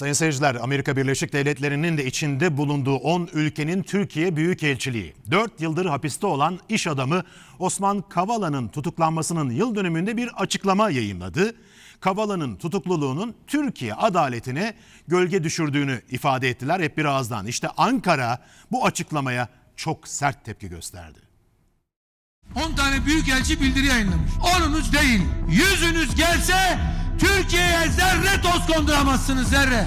Sayın seyirciler, Amerika Birleşik Devletleri'nin de içinde bulunduğu 10 ülkenin Türkiye Büyükelçiliği, 4 yıldır hapiste olan iş adamı Osman Kavala'nın tutuklanmasının yıl dönümünde bir açıklama yayınladı. Kavala'nın tutukluluğunun Türkiye adaletine gölge düşürdüğünü ifade ettiler hep bir ağızdan. İşte Ankara bu açıklamaya çok sert tepki gösterdi. 10 tane büyükelçi bildiri yayınlamış. Onunuz değil. Yüzünüz gelse Türkiye'ye zerre toz konduramazsınız zerre.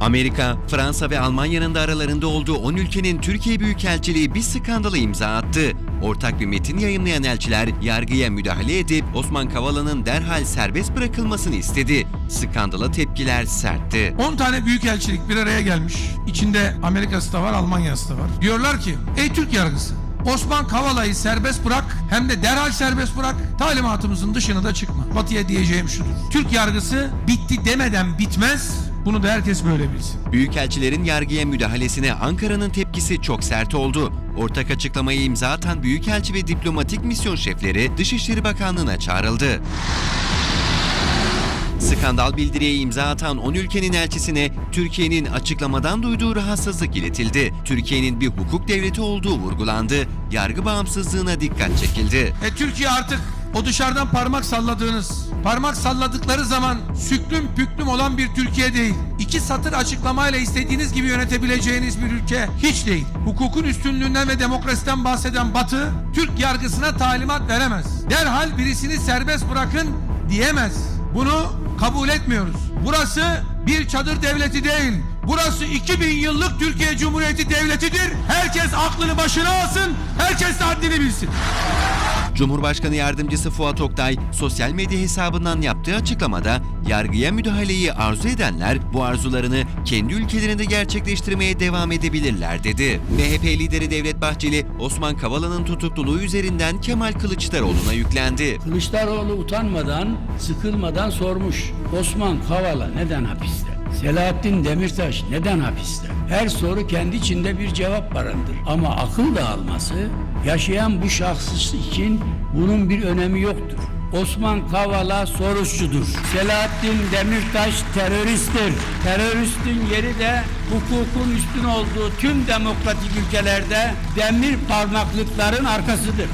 Amerika, Fransa ve Almanya'nın da aralarında olduğu 10 ülkenin Türkiye Büyükelçiliği bir skandala imza attı. Ortak bir metin yayınlayan elçiler yargıya müdahale edip Osman Kavala'nın derhal serbest bırakılmasını istedi. Skandala tepkiler sertti. 10 tane büyükelçilik bir araya gelmiş. İçinde Amerika'sı da var, Almanya'sı da var. Diyorlar ki, ey Türk yargısı Osman Kavala'yı serbest bırak hem de derhal serbest bırak talimatımızın dışına da çıkma. Batı'ya diyeceğim şudur. Türk yargısı bitti demeden bitmez. Bunu da herkes böyle bilsin. Büyükelçilerin yargıya müdahalesine Ankara'nın tepkisi çok sert oldu. Ortak açıklamayı imza atan büyükelçi ve diplomatik misyon şefleri Dışişleri Bakanlığı'na çağrıldı. Skandal bildiriye imza atan 10 ülkenin elçisine Türkiye'nin açıklamadan duyduğu rahatsızlık iletildi. Türkiye'nin bir hukuk devleti olduğu vurgulandı. Yargı bağımsızlığına dikkat çekildi. E Türkiye artık o dışarıdan parmak salladığınız, parmak salladıkları zaman süklüm püklüm olan bir Türkiye değil. İki satır açıklamayla istediğiniz gibi yönetebileceğiniz bir ülke hiç değil. Hukukun üstünlüğünden ve demokrasiden bahseden Batı, Türk yargısına talimat veremez. Derhal birisini serbest bırakın diyemez. Bunu kabul etmiyoruz. Burası bir çadır devleti değil. Burası 2000 yıllık Türkiye Cumhuriyeti devletidir. Herkes aklını başına alsın, herkes de haddini bilsin. Cumhurbaşkanı Yardımcısı Fuat Oktay sosyal medya hesabından yaptığı açıklamada yargıya müdahaleyi arzu edenler bu arzularını kendi ülkelerinde gerçekleştirmeye devam edebilirler dedi. MHP lideri Devlet Bahçeli Osman Kavala'nın tutukluluğu üzerinden Kemal Kılıçdaroğlu'na yüklendi. Kılıçdaroğlu utanmadan, sıkılmadan sormuş. Osman Kavala neden hapiste? Selahattin Demirtaş neden hapiste? Her soru kendi içinde bir cevap barındır. Ama akıl dağılması yaşayan bu şahıs için bunun bir önemi yoktur. Osman Kavala soruşçudur. Selahattin Demirtaş teröristtir. Teröristin yeri de hukukun üstün olduğu tüm demokratik ülkelerde demir parmaklıkların arkasıdır.